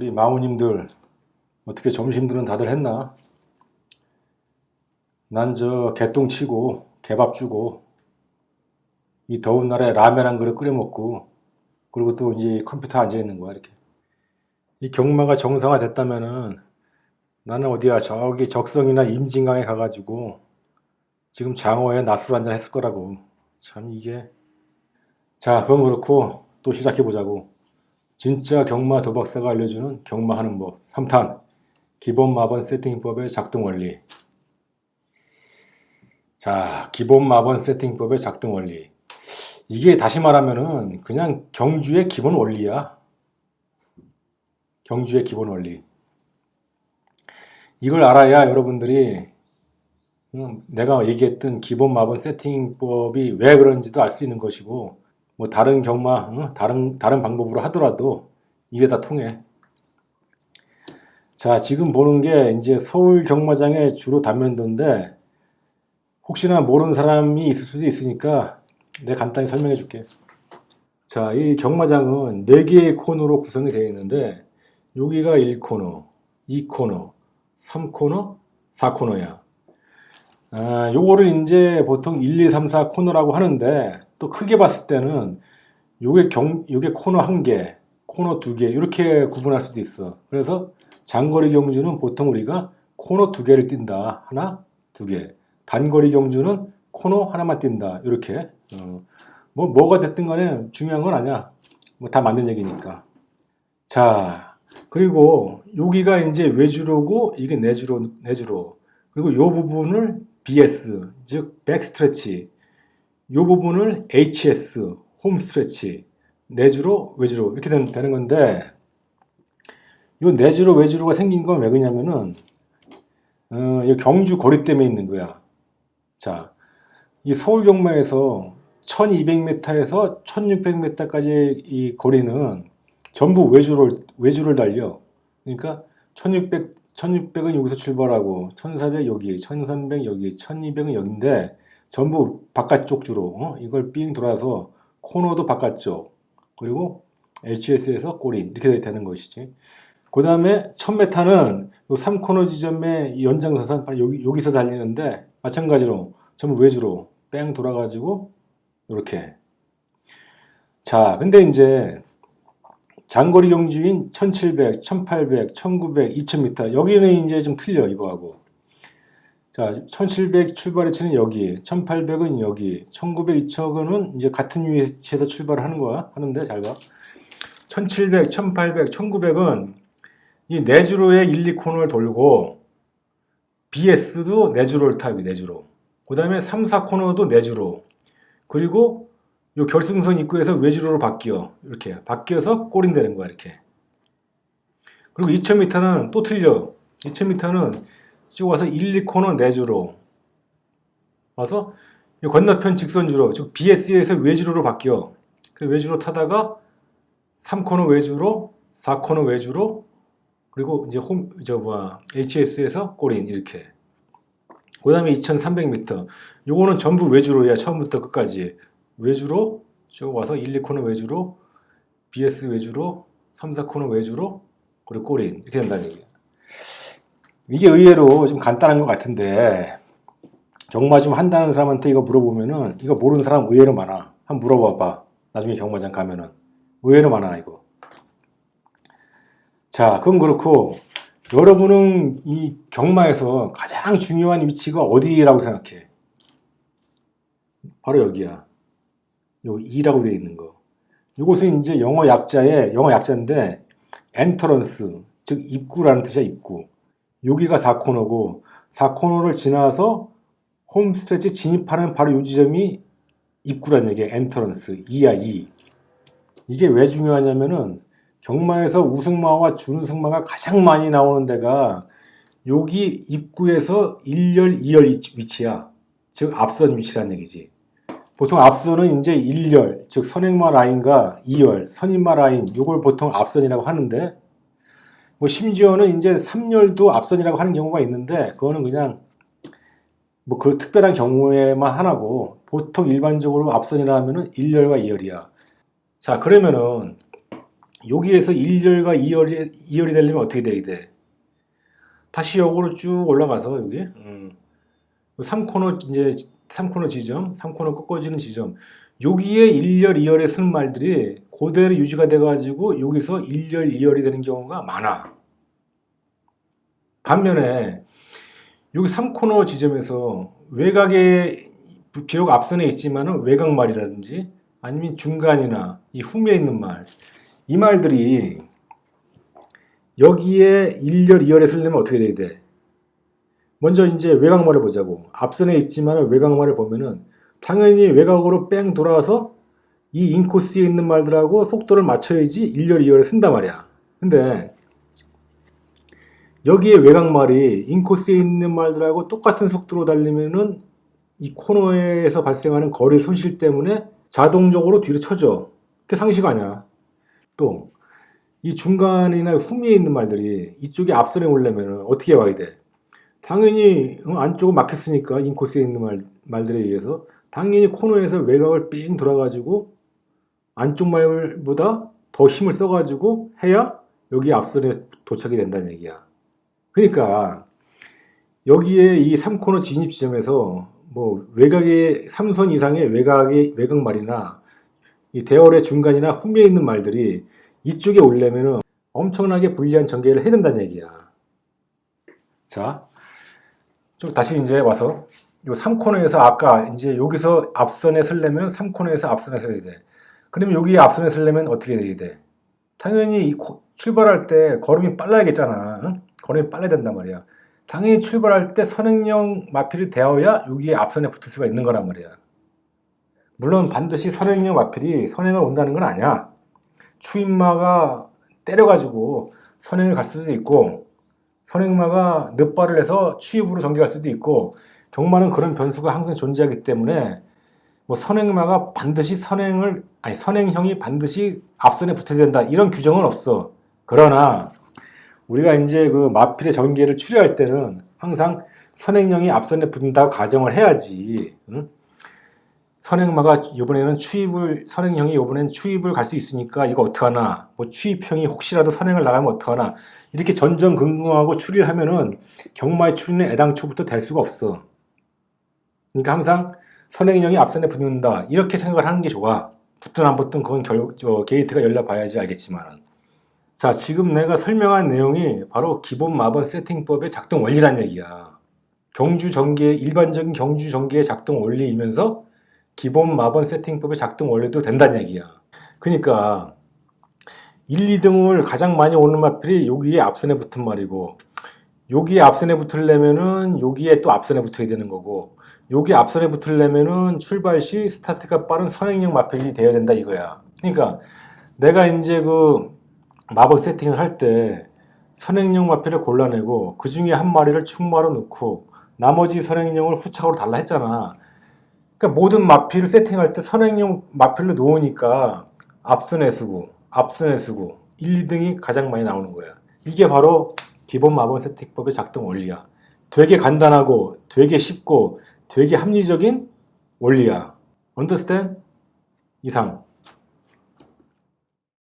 우리 마우님들 어떻게 점심들은 다들 했나? 난 저 개똥 치고 개밥 주고 이 더운 날에 라면 한 그릇 끓여 먹고 그리고 또 이제 컴퓨터 앉아 있는 거야 이렇게. 이 경마가 정상화 됐다면은 나는 어디야 저기 적성이나 임진강에 가가지고 지금 장어에 낮술 한잔 했을 거라고. 참 이게 자 그건 그렇고 또 시작해 보자고. 진짜 경마 도박사가 알려주는 경마하는 법. 3탄. 기본 마번 세팅법의 작동 원리. 자 기본 마번 세팅법의 작동 원리. 이게 다시 말하면은 그냥 경주의 기본 원리야. 경주의 기본 원리. 이걸 알아야 여러분들이 음, 내가 얘기했던 기본 마번 세팅법이 왜 그런지도 알 수 있는 것이고 뭐 다른 경마, 어? 다른 다른 방법으로 하더라도 이게 다 통해. 자, 지금 보는 게 이제 서울 경마장의 주로 단면도인데 혹시나 모르는 사람이 있을 수도 있으니까 내가 간단히 설명해 줄게. 자, 이 경마장은 4개의 코너로 구성이 되어 있는데 여기가 1코너, 2코너, 3코너, 4코너야. 아, 요거를 이제 보통 1, 2, 3, 4 코너라고 하는데 또 크게 봤을 때는 요게 경, 요게 코너 한 개, 코너 두 개, 이렇게 구분할 수도 있어. 그래서 장거리 경주는 보통 우리가 코너 두 개를 띈다. 하나, 두 개. 단거리 경주는 코너 하나만 띈다. 이렇게. 어, 뭐, 뭐가 됐든 간에 중요한 건 아니야. 뭐 다 맞는 얘기니까. 자, 그리고 여기가 이제 외주로고 이게 내주로, 내주로. 그리고 요 부분을 BS, 즉, 백스트레치. 요 부분을 HS, 홈 스트레치, 내주로, 외주로 이렇게 된- 되는 건데 요 내주로, 외주로가 생긴 건 왜 그러냐면은 어, 이 경주 거리 때문에 있는 거야. 자, 이 서울 경마에서 1200m에서 1600m까지 이 거리는 전부 외주를 외주를 달려. 그러니까 1600 1600은 여기서 출발하고 1400 여기, 1300 여기, 1200은 여기인데 전부 바깥쪽 주로 어? 이걸 삥 돌아서 코너도 바깥쪽 그리고 HS에서 꼬린 이렇게 되는 것이지. 그 다음에 1000m는 요 3코너 지점의 연장선상 여기, 여기서 달리는데 마찬가지로 전부 외주로 뺑 돌아가지고 이렇게. 자, 근데 이제 장거리 경주인 1700, 1800, 1900, 2000m 여기는 이제 좀 틀려 이거하고. 자, 1700 출발의 치는 여기, 1800은 여기, 1900, 2000은 이제 같은 위치에서 출발을 하는 거야. 하는데 잘 봐. 1700, 1800, 1900은 이 내주로의 1, 2코너를 돌고 BS도 내주로를 타, 여기 내주로. 그 다음에 3, 4코너도 내주로. 그리고 요 결승선 입구에서 외주로로 바뀌어. 이렇게. 바뀌어서 꼬린 되는 거야, 이렇게. 그리고 2000m는 또 틀려. 2000m는 쭉 와서 1, 2코너 내주로. 와서 이 건너편 직선주로, 즉 BS에서 외주로로 바뀌어. 그 외주로 타다가 3코너 외주로, 4코너 외주로, 그리고 이제 홈, 저 뭐야, HS에서 꼬린, 이렇게. 그 다음에 2300m. 요거는 전부 외주로야, 처음부터 끝까지. 외주로, 쭉 와서 1, 2코너 외주로, BS 외주로, 3, 4코너 외주로, 그리고 꼬린. 이렇게 된다는 얘기야. 이게 의외로 좀 간단한 것 같은데, 경마 좀 한다는 사람한테 이거 물어보면은, 이거 모르는 사람 의외로 많아. 한번 물어봐봐. 나중에 경마장 가면은. 의외로 많아, 이거. 자, 그건 그렇고, 여러분은 이 경마에서 가장 중요한 위치가 어디라고 생각해? 바로 여기야. 요 2라고 되어 있는 거. 이것은 이제 영어 약자의, 영어 약자인데, 엔터런스, 즉 입구라는 뜻이야, 입구. 여기가 4코너고, 4코너를 지나서 홈 스트레치 진입하는 바로 요 지점이 입구란 얘기야, 엔터런스. 2야, 2. 이게 왜 중요하냐면은, 경마에서 우승마와 준우승마가 가장 많이 나오는 데가 여기 입구에서 1열, 2열 위치야. 즉 앞선 위치란 얘기지. 보통 앞선은 이제 1열, 즉 선행마 라인과 2열, 선임마 라인, 요걸 보통 앞선이라고 하는데 뭐 심지어는 이제 3열도 앞선이라고 하는 경우가 있는데 그거는 그냥 뭐 그 특별한 경우에만 하나고 보통 일반적으로 앞선이라 하면은 1열과 2열이야. 자, 그러면은 여기에서 1열과 2열이, 2열이 되려면 어떻게 돼야 돼? 다시 역으로 쭉 올라가서 여기 음. 3코너 이제 3코너 지점, 3코너 꺾어지는 지점 여기에 1열, 2열에 쓰는 말들이 그대로 유지가 돼가지고 여기서 1열, 2열이 되는 경우가 많아. 반면에 여기 3코너 지점에서 외곽에 비록 앞선에 있지만은 외곽 말이라든지 아니면 중간이나 이 후미에 있는 말, 이 말들이 여기에 1열, 2열에 쓰려면 어떻게 돼야 돼? 먼저 이제 외곽말을 보자고. 앞선에 있지만 외곽말을 보면은 당연히 외곽으로 뺑 돌아와서 이 인코스에 있는 말들하고 속도를 맞춰야지 1열, 2열에 쓴단 말이야. 근데 여기에 외곽말이 인코스에 있는 말들하고 똑같은 속도로 달리면은 이 코너에서 발생하는 거리 손실 때문에 자동적으로 뒤로 쳐져. 그게 상식 아니야. 또, 이 중간이나 후미에 있는 말들이 이쪽에 앞선에 오려면 어떻게 와야 돼? 당연히 어, 안쪽은 막혔으니까 인코스에 있는 말, 말들에 의해서 당연히 코너에서 외곽을 삥 돌아가지고 안쪽 말보다 더 힘을 써가지고 해야 여기 앞선에 도착이 된다는 얘기야. 그러니까 여기에 이 3코너 진입 지점에서 뭐 외곽의 3선 이상의 외곽의 외곽 말이나 이 대열의 중간이나 후미에 있는 말들이 이쪽에 오려면은 엄청나게 불리한 전개를 해야 된다는 얘기야. 자, 좀 다시 이제 와서 요 3코너에서 아까 이제 여기서 앞선에 서려면 3코너에서 앞선에 서야 돼. 그러면 여기 앞선에 서려면 어떻게 돼야 돼? 당연히 이 코- 출발할 때 걸음이 빨라야겠잖아. 응? 걸음이 빨라야 된단 말이야. 당연히 출발할 때 선행형 마필이 되어야 여기에 앞선에 붙을 수가 있는 거란 말이야. 물론 반드시 선행형 마필이 선행을 온다는 건 아니야. 추임마가 때려가지고 선행을 갈 수도 있고 선행마가 늑발을 해서 추입으로 전개할 수도 있고 경마는 그런 변수가 항상 존재하기 때문에 뭐 선행마가 반드시 선행을 아니 선행형이 반드시 앞선에 붙어야 된다 이런 규정은 없어. 그러나 우리가 이제 그 마필의 전개를 추리할 때는 항상 선행형이 앞선에 붙는다고 가정을 해야지. 응? 선행마가 이번에는 추입을 선행형이 이번엔 추입을 갈 수 있으니까 이거 어떡하나 뭐 추입형이 혹시라도 선행을 나가면 어떡하나 이렇게 전전긍긍하고 추리를 하면은 경마의 추리는 애당초부터 될 수가 없어. 그러니까 항상 선행형이 앞선에 붙는다 이렇게 생각을 하는 게 좋아. 붙든 안 붙든 그건 결, 저 게이트가 열려봐야지 알겠지만. 자 지금 내가 설명한 내용이 바로 기본 마번 세팅법의 작동 원리란 얘기야. 경주 전개 일반적인 경주 전개의 작동 원리이면서 기본 마번 세팅법의 작동 원리도 된다는 얘기야. 그러니까 1, 2등을 가장 많이 오는 마필이 여기에 앞선에 붙은 말이고 여기에 앞선에 붙으려면은 여기에 또 앞선에 붙어야 되는 거고 여기 앞선에 붙으려면은 출발 시 스타트가 빠른 선행형 마필이 되어야 된다 이거야. 그러니까 내가 이제 그 마법 세팅을 할 때 선행형 마필을 골라내고 그 중에 한 마리를 충마로 넣고 나머지 선행형을 후착으로 달라 했잖아. 그러니까 모든 마필을 세팅할 때 선행형 마필로 놓으니까 앞선에 쓰고 앞선에 쓰고 1, 2등이 가장 많이 나오는 거야. 이게 바로 기본 마법 세팅법의 작동 원리야. 되게 간단하고 되게 쉽고 되게 합리적인 원리야. understand? 이상.